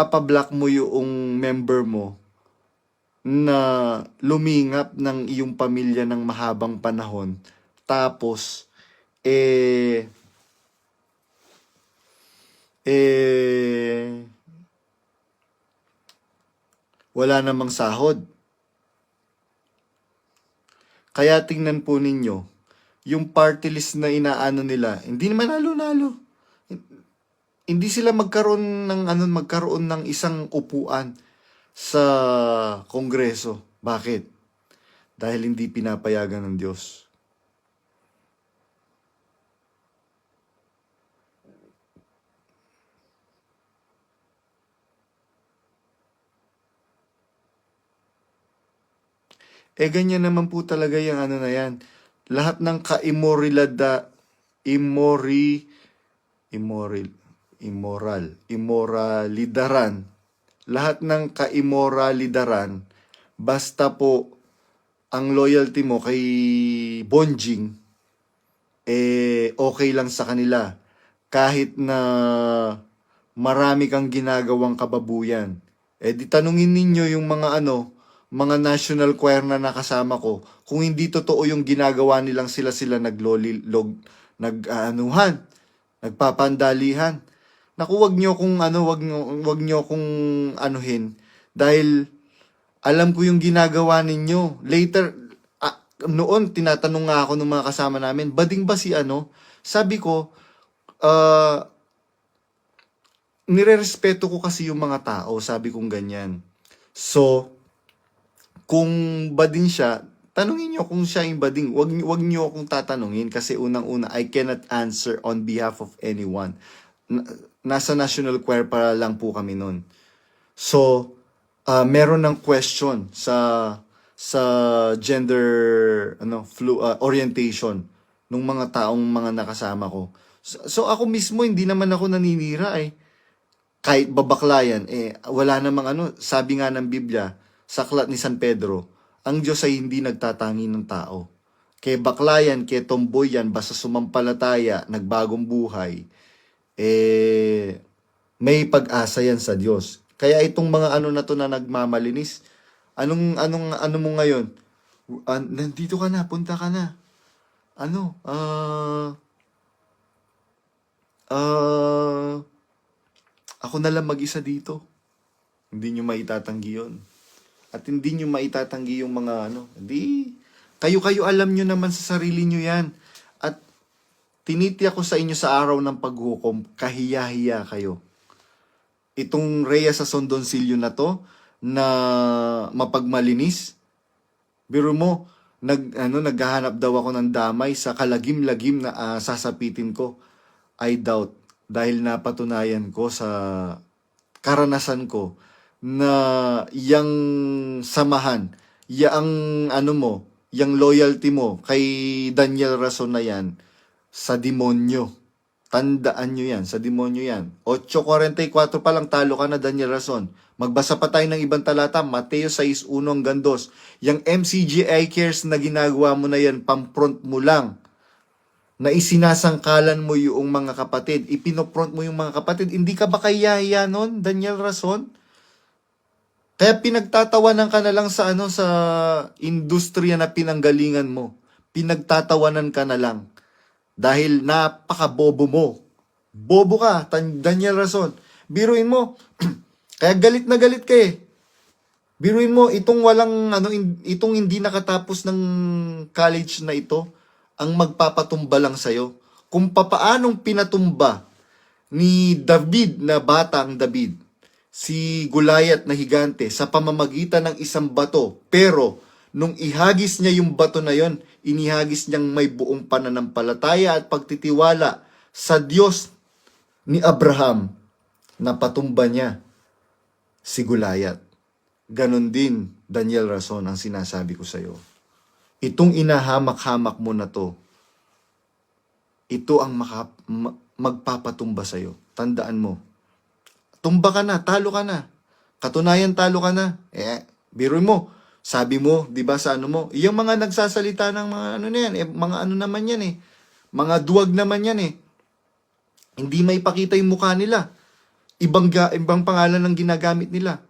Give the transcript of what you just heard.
papablock mo yung member mo na lumingap ng iyong pamilya ng mahabang panahon tapos eh eh wala namang sahod. Kaya tingnan po ninyo, yung party list na inaano nila, hindi naman nalo-nalo. Hindi sila magkaroon ng ano magkaroon ng isang upuan sa kongreso. Bakit? Dahil hindi pinapayagan ng Diyos. Eh, ganyan naman po talaga yung ano na yan. Lahat ng ka-immoralida, immori, immoral, immoral, immoralidaran, lahat ng ka-immoralidaran, basta po ang loyalty mo kay Bonjing, eh, okay lang sa kanila. Kahit na marami kang ginagawang kababuyan. Eh, di tanungin ninyo yung mga ano, mga national choir na nakasama ko, kung hindi totoo yung ginagawa nilang sila-sila nagloli, log, nag-anuhan, nagpapandalihan. Naku, wag nyo kung ano, wag nyo, wag nyo kung anuhin. Dahil, alam ko yung ginagawa ninyo. Later, ah, noon, tinatanong nga ako ng mga kasama namin, bading ba si ano? Sabi ko, ah, nirerespeto ko kasi yung mga tao, sabi kong ganyan. So, kung bading siya, tanungin nyo kung siya yung bading. Wag, wag nyo akong tatanungin kasi unang-una, I cannot answer on behalf of anyone. Na- nasa National Choir para lang po kami nun. So, ah, meron ng question sa sa gender ano flu ah, orientation ng mga taong mga nakasama ko. So, so ako mismo hindi naman ako naninira eh kahit babaklayan, eh, wala namang ano, sabi nga ng Biblia, sa aklat ni San Pedro, ang Diyos ay hindi nagtatangi ng tao. Kay baklayan, kay tomboy yan, basta sumampalataya, nagbagong buhay, eh, may pag-asa yan sa Diyos. Kaya itong mga ano na to na nagmamalinis, anong, anong, ano mo ngayon? Ah, nandito ka na, punta ka na. Ano? Ah, ah, ako na lang mag-isa dito. Hindi nyo maitatanggi yun. At hindi nyo maitatanggi yung mga ano. Hindi. Kayo-kayo alam nyo naman sa sarili nyo yan. At tinitiyak ko sa inyo sa araw ng paghukom, kahiya-hiya kayo. Itong Rhea sa Sondonsilyo na to, na mapagmalinis, biro mo, nag, ano, naghahanap daw ako ng damay sa kalagim-lagim na ah, sasapitin ko. I doubt dahil napatunayan ko sa karanasan ko na yang samahan, yang ano mo, yang loyalty mo kay Daniel Rason na yan sa demonyo. Tandaan nyo yan, sa demonyo yan. 8.44 pa lang talo ka na Daniel Rason. Magbasa pa tayo ng ibang talata, Mateo 6.1 hanggang 2. Yang MCGI cares na ginagawa mo na yan, pampront mo lang na isinasangkalan mo yung mga kapatid, ipinopront mo yung mga kapatid, hindi ka ba kaya nun, Daniel Rason? Kaya pinagtatawanan ka na lang sa ano sa industriya na pinanggalingan mo. Pinagtatawanan ka na lang. Dahil napakabobo mo. Bobo ka, Daniel Rason. Biruin mo, kaya galit na galit ka eh. Biruin mo, itong walang, ano, itong hindi nakatapos ng college na ito, ang magpapatumba lang sa'yo. Kung papaanong pinatumba ni David na batang David, si Gulayat na higante sa pamamagitan ng isang bato. Pero, nung ihagis niya yung bato na yon, inihagis niyang may buong pananampalataya at pagtitiwala sa Diyos ni Abraham na patumba niya si Gulayat. Ganon din, Daniel Rason, ang sinasabi ko sa'yo. Itong inahamak-hamak mo na to, ito ang maka, ma- magpapatumba sa'yo. Tandaan mo. Tumba ka na, talo ka na. Katunayan talo ka na. Eh, biro mo. Sabi mo, 'di ba sa ano mo, yung mga nagsasalita ng mga ano na yan, eh, mga ano naman yan eh. Mga duwag naman yan eh. Hindi may pakita yung mukha nila. ibang, ga, ibang pangalan ang ginagamit nila.